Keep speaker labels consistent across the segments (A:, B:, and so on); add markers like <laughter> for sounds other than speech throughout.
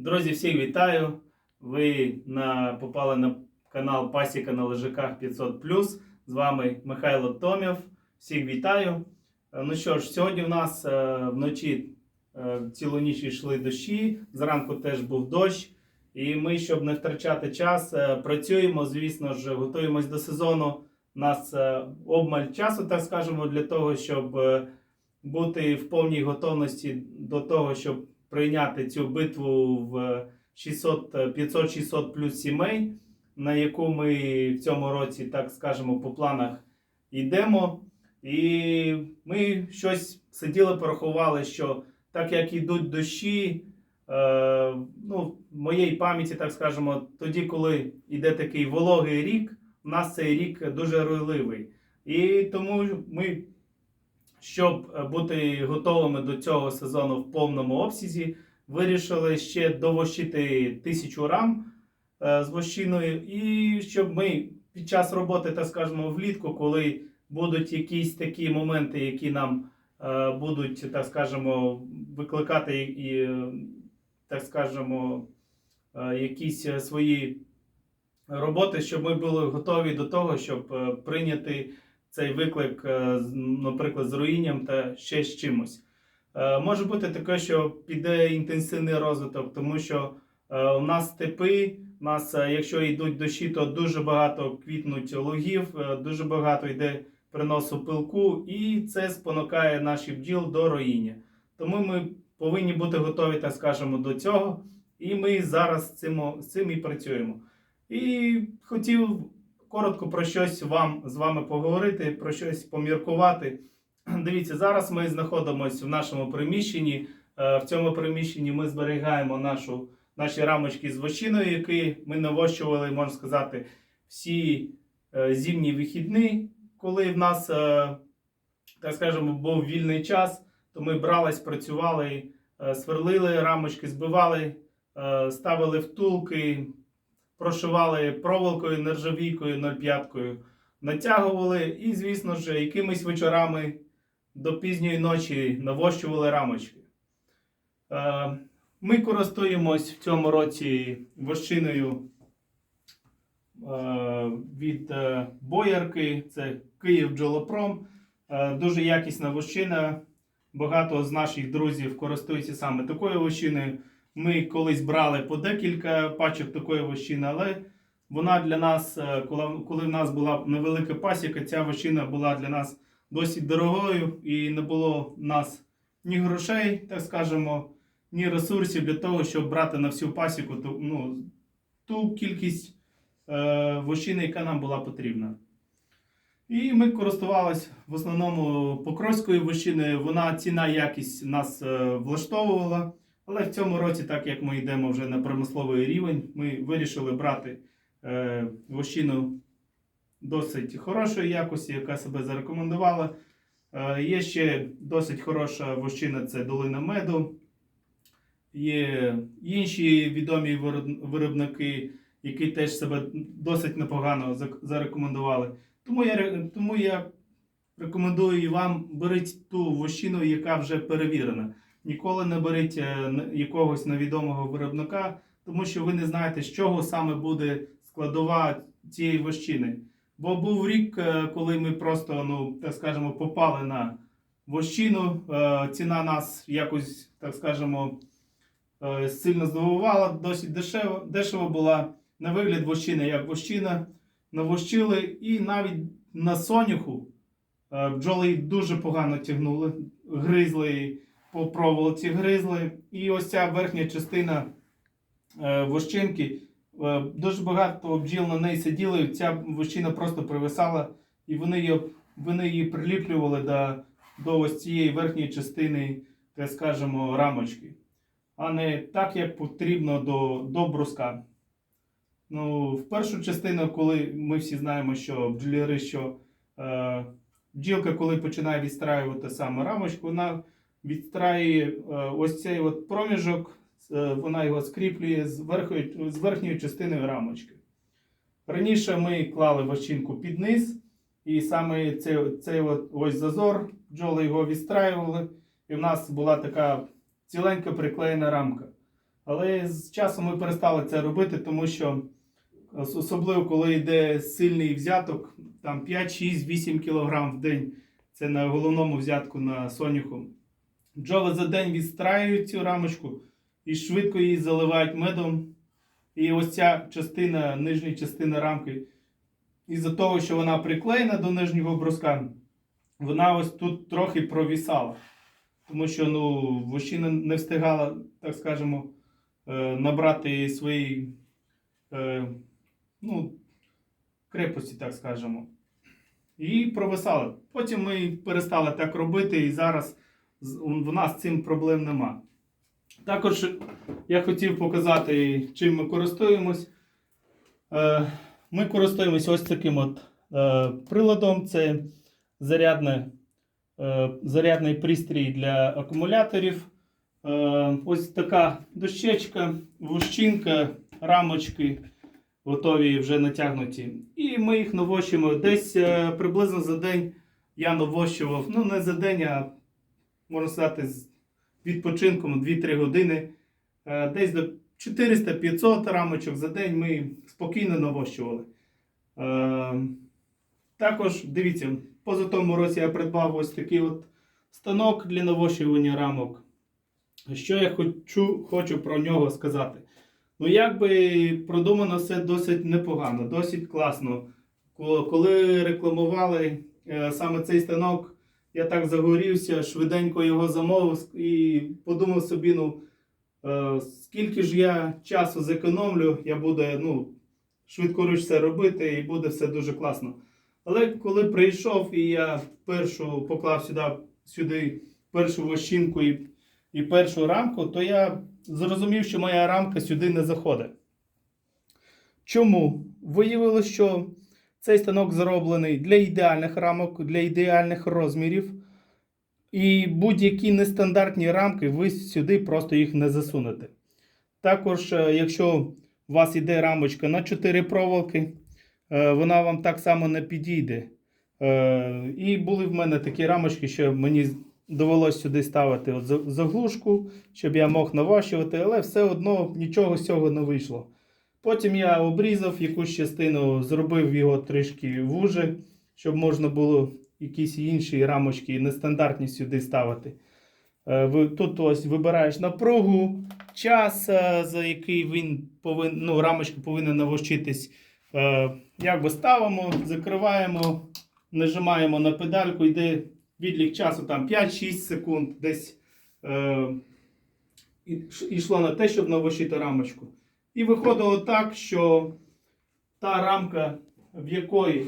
A: Друзі, всіх вітаю! Ви на, попали на канал Пасіка на лежаках 500 З вами Михайло Томів. Всіх вітаю. Е, Ну що ж, сьогодні у нас е, вночі е, цілу ніч йшли дощі, зранку теж був дощ. І ми, щоб не втрачати час, працюємо, звісно ж, готуємось до сезону. У нас обмаль часу, так скажемо, для того, щоб бути в повній готовності до того, щоб прийняти цю битву в 600, 500-600 плюс сімей, на яку ми в цьому році, так скажемо, по планах йдемо. І ми щось сиділи, порахували, що так як йдуть дощі, е, ну, в моїй пам'яті, так скажемо, тоді, коли йде такий вологий рік, у нас цей рік дуже руйливий. І тому ми щоб е, бути готовими до цього сезону в повному обсязі, вирішили ще довощити тисячу рам е, з вощиною, і щоб ми під час роботи, так скажемо, влітку, коли будуть якісь такі моменти, які нам е, будуть, так скажемо, викликати і, так скажемо, якісь свої роботи, щоб ми були готові до того, щоб прийняти цей виклик, е, наприклад, з руїнням та ще з чимось. Е, Може бути таке, що піде інтенсивний розвиток, тому що е, у нас степи, у нас, якщо йдуть дощі, то дуже багато квітнуть лугів, дуже багато йде приносу пилку, і це спонукає наші бджіл до роїння. Тому ми повинні бути готові, так скажемо, до цього. І ми зараз з цим, з цим і працюємо. І хотів коротко про щось вам з вами поговорити, про щось поміркувати. <clears throat> Дивіться, зараз ми знаходимося в нашому приміщенні. Е, В цьому приміщенні ми зберігаємо нашу, наші рамочки з вощиною, які ми навощували, можна сказати, всі е, зимні вихідні, коли в нас, е, так скажемо, був вільний час, то ми брались, працювали, сверлили рамочки, збивали, ставили втулки, прошивали проволокою, нержавійкою 0,5, натягували і, звісно ж, якимись вечорами до пізньої ночі навощували рамочки. Е, Ми користуємось в цьому році вощиною е, від е, боярки, це Київ Джолопром. Дуже якісна вощина. Багато з наших друзів користуються саме такою вощиною. Ми колись брали по декілька пачок такої вощини, але вона для нас, е, коли, в нас була невелика пасіка, ця вощина була для нас досить дорогою і не було в нас ні грошей, так скажемо, ні ресурсів для того, щоб брати на всю пасіку ту, ну, ту кількість е, вощини, яка нам була потрібна. І ми користувалися в основному покровською вощиною. Вона ціна якість нас е, влаштовувала. Але в цьому році, так як ми йдемо вже на промисловий рівень, ми вирішили брати е, вощину досить хорошої якості, яка себе зарекомендувала. Е, є ще досить хороша вощина це долина меду. Є інші відомі виробники, які теж себе досить непогано зарекомендували. Тому я, тому я рекомендую вам беріть ту вощину, яка вже перевірена. Ніколи не беріть е, якогось невідомого виробника, тому що ви не знаєте, з чого саме буде складова цієї вощини. Бо був рік, е, коли ми просто, ну так скажемо, попали на вощину. Е, Ціна нас якось, так скажемо, сильно здивувала, досить дешево, дешево була. На вигляд вощина як вощина. Навощили, і навіть на соняху бджоли дуже погано тягнули, гризли по проволоці, гризли. І ось ця верхня частина е, вощинки. Е, Дуже багато бджіл на неї сиділи, ця вощина просто привисала, і вони її, вони її приліплювали до, до ось цієї верхньої частини, так скажемо, рамочки, а не так, як потрібно до, до бруска. Ну, в першу частину, коли ми всі знаємо, що бджоляри, що е, бджілка, коли починає відстраювати саме рамочку, вона відстраює е, ось цей от проміжок, е, вона його скріплює з, верхньої, з верхньої частини рамочки. Раніше ми клали вощинку під низ, і саме цей, цей от, ось зазор, бджоли його відстраювали, і в нас була така ціленька приклеєна рамка. Але з часом ми перестали це робити, тому що особливо коли йде сильний взяток, там 5, 6, 8 кг в день. Це на головному взятку на соняху. Бджоли за день відстраюють цю рамочку і швидко її заливають медом. І ось ця частина, нижня частина рамки, із-за того, що вона приклеєна до нижнього бруска, вона ось тут трохи провісала. Тому що ну, вощина не встигала, так скажемо, е, набрати свої е, ну, крепості, так скажемо. І провисала. Потім ми перестали так робити, і зараз в нас цим проблем нема. Також я хотів показати, чим ми користуємось. Е, Ми користуємося ось таким от е, приладом. Це зарядне, е, зарядний пристрій для акумуляторів. Ось така дощечка, вущинка, рамочки готові вже натягнуті. І ми їх навощуємо. Десь приблизно за день я навощував, ну не за день, а можна сказати, з відпочинком 2-3 години. Е, Десь до 400-500 рамочок за день ми спокійно навощували. Е, Також дивіться, поза тому році я придбав ось такий от станок для навощування рамок. Що я хочу, хочу про нього сказати? Ну, якби продумано все досить непогано, досить класно. Коли рекламували е, саме цей станок, я так загорівся, швиденько його замовив і подумав собі, ну, е, скільки ж я часу зекономлю, я буду ну, швидкоруч все робити і буде все дуже класно. Але коли прийшов і я першу поклав сюди, сюди першу вощинку і, і першу рамку, то я зрозумів, що моя рамка сюди не заходить. Чому? Виявилося, що цей станок зроблений для ідеальних рамок, для ідеальних розмірів. І будь-які нестандартні рамки, ви сюди просто їх не засунете. Також, е, якщо у вас йде рамочка на 4 проволоки, е, вона вам так само не підійде. Е, І були в мене такі рамочки, що мені довелося сюди ставити заглушку, щоб я мог наващувати, але все одно нічого з цього не вийшло. Потім я обрізав якусь частину, зробив його трішки вуже, щоб можна було якісь інші рамочки нестандартні сюди ставити. Е, Тут ось вибираєш напругу, час, е, за який він повин, ну, рамочка повинна навощитись. Е, Якби ставимо, закриваємо, нажимаємо на педальку, йде відлік часу там 5-6 секунд, десь е, йшло на те, щоб навощити рамочку. І виходило так, що та рамка, в якої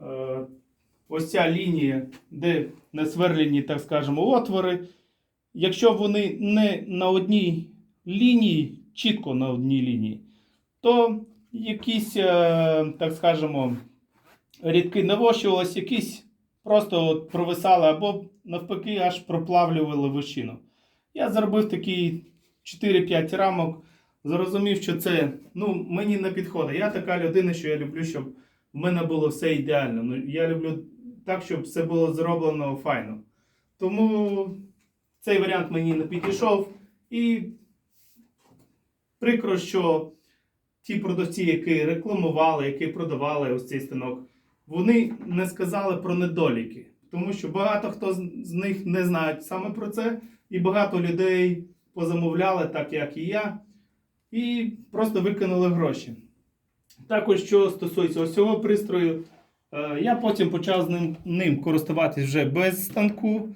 A: е, ось ця лінія, де насверлені, так скажемо, отвори, якщо вони не на одній лінії, чітко на одній лінії, то якісь, е, так скажемо, рідки навощувалися, якісь просто от провисали або навпаки аж проплавлювали вищину. Я зробив такі 4-5 рамок. Зрозумів, що це ну, мені не підходить. Я така людина, що я люблю, щоб в мене було все ідеально. Ну, я люблю так, щоб все було зроблено файно. Тому цей варіант мені не підійшов. І прикро, що ті продавці, які рекламували, які продавали ось цей станок, вони не сказали про недоліки. Тому що багато хто з них не знають саме про це, і багато людей позамовляли, так як і я, і просто викинули гроші. Також, що стосується ось цього пристрою, е, я потім почав з ним, ним користуватись вже без станку.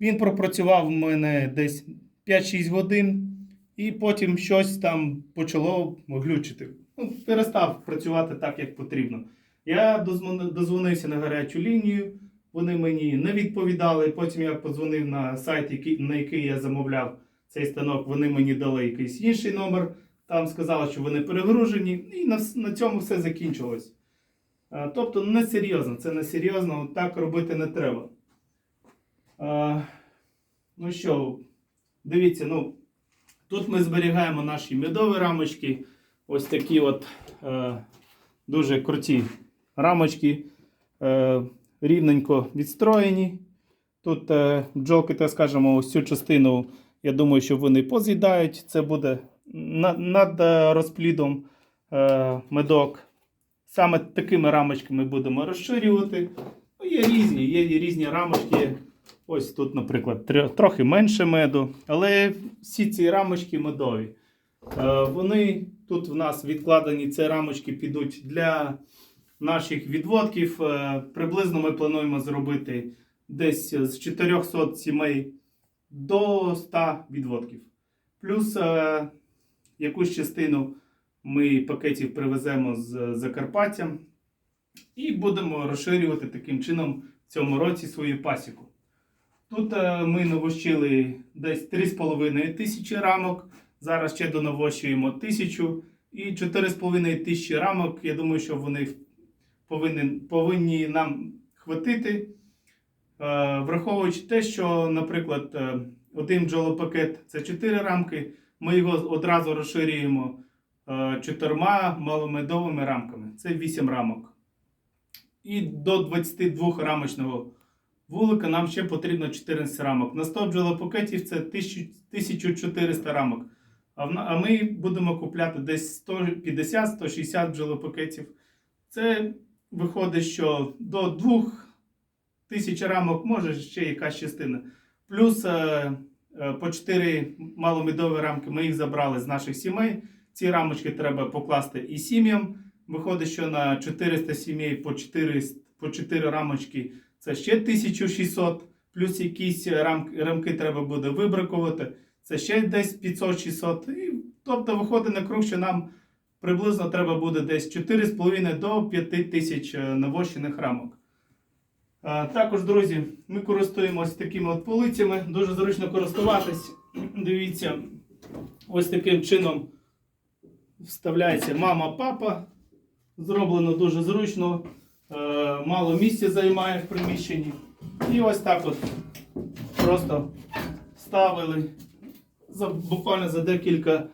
A: Він пропрацював у мене десь 5-6 годин, і потім щось там почало глючити. Ну, перестав працювати так, як потрібно. Я дозвонився на гарячу лінію, вони мені не відповідали. Потім я подзвонив на сайт, на який я замовляв цей станок. Вони мені дали якийсь інший номер. Там сказали, що вони перегружені, і на, на цьому все закінчилось. Тобто не серйозно, це не серйозно, так робити не треба. А, ну що, дивіться, ну, тут ми зберігаємо наші медові рамочки. Ось такі от е, дуже круті рамочки, е, рівненько відстроєні. Тут е, бджолки, так скажемо, ось цю частину Я думаю, що вони поз'їдають. Це буде над е, розплідом е, медок. Саме такими рамочками будемо розширювати. Ну, є різні, є різні рамочки. Ось тут, наприклад, трохи менше меду, але всі ці рамочки медові. Е, Вони тут в нас відкладені, ці рамочки підуть для наших відводків. Приблизно ми плануємо зробити десь з 400 сімей до 100 відводків. Плюс якусь частину ми пакетів привеземо з Закарпаття і будемо розширювати таким чином в цьому році свою пасіку. Тут е, ми навощили десь 3,5 тисячі рамок. Зараз ще донавощуємо тисячу і 4,5 тисячі рамок. Я думаю, що вони повинні, повинні нам хватити. Е, Враховуючи те, що, наприклад, е, один бджолопакет це 4 рамки, ми його одразу розширюємо е, чотирма маломедовими рамками. Це 8 рамок. І до 22 рамочного вулика нам ще потрібно 14 рамок. На 100 бджолопакетів це 1400 рамок. А, ми будемо купляти десь 150-160 бджолопакетів. Це виходить, що до 2000 рамок може ще якась частина. Плюс е, по 4 маломедові рамки ми їх забрали з наших сімей. Ці рамочки треба покласти і сім'ям. Виходить, що на 400 сімей по 4, по 4 рамочки це ще 1600, плюс якісь рамки, рамки треба буде вибракувати. Це ще десь 500-600. І, тобто виходить на круг, що нам приблизно треба буде десь 4,5 до 5 тисяч е, навощених рамок. Е, Також, друзі, ми користуємося такими от полицями. Дуже зручно користуватись. <clears throat> Дивіться, ось таким чином вставляється мама, папа. Зроблено дуже зручно. Е, Мало місця займає в приміщенні. І ось так от просто ставили за, буквально за декілька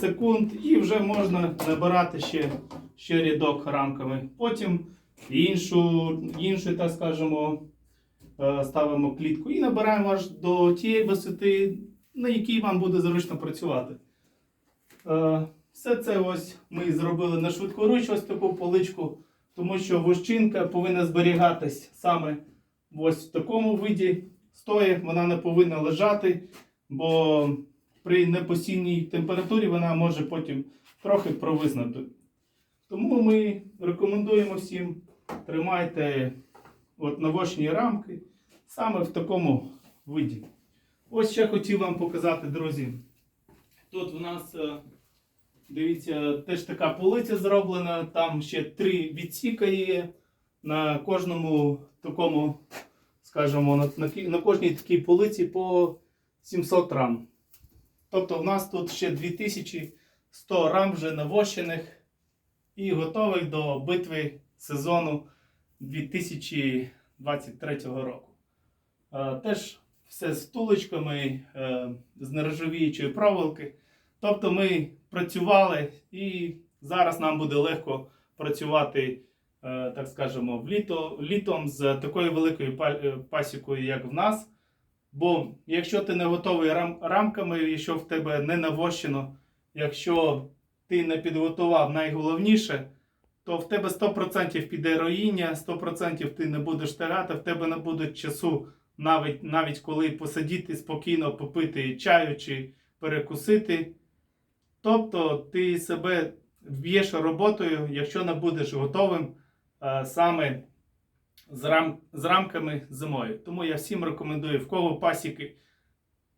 A: секунд і вже можна набирати ще, ще рядок рамками. Потім іншу, іншу, так скажемо, е, ставимо клітку і набираємо аж до тієї висоти, на якій вам буде зручно працювати. Е, Все це ось ми зробили на швидкоруч, ось таку поличку, тому що вощинка повинна зберігатись саме ось в такому виді стої, вона не повинна лежати, бо при непостійній температурі вона може потім трохи провиснути. Тому ми рекомендуємо всім тримайте от навочні рамки саме в такому виді. Ось ще хотів вам показати, друзі. Тут в нас, е, дивіться, теж така полиця зроблена, там ще три відсіка є. На кожному такому, скажімо, на, на, на кожній такій полиці по 700 рам. Тобто в нас тут ще 2100 рам вже навощених і готових до битви сезону 2023 року. Е, Теж все з тулочками, е, з нержавіючої проволоки. Тобто ми працювали і зараз нам буде легко працювати, е, так скажемо, в літо, літом з такою великою пасікою, як в нас. Бо якщо ти не готовий рам, рамками, якщо в тебе не навощено, якщо ти не підготував найголовніше, то в тебе 100% піде роїння, 100% ти не будеш тарати, в тебе не буде часу, навіть, навіть коли посидіти спокійно, попити чаю чи перекусити. Тобто ти себе вб'єш роботою, якщо не будеш готовим е, саме з, рам, з рамками зимою. Тому я всім рекомендую, в кого пасіки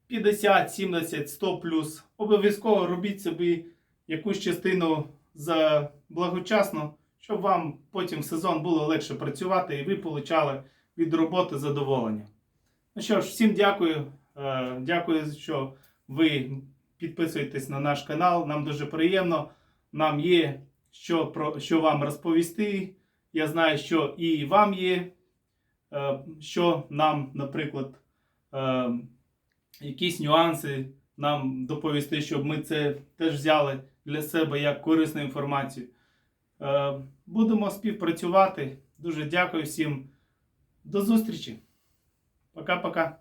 A: 50, 70, 100 плюс. Обов'язково робіть собі якусь частину за благочасно, щоб вам потім в сезон було легше працювати і ви получали від роботи задоволення. Ну що ж, всім дякую. Е, Дякую, що ви підписуєтесь на наш канал. Нам дуже приємно. Нам є що, про, що вам розповісти. Я знаю, що і вам є, е, що нам, наприклад, е, якісь нюанси нам доповісти, щоб ми це теж взяли для себе як корисну інформацію. Е, Будемо співпрацювати. Дуже дякую всім. До зустрічі. Пока-пока.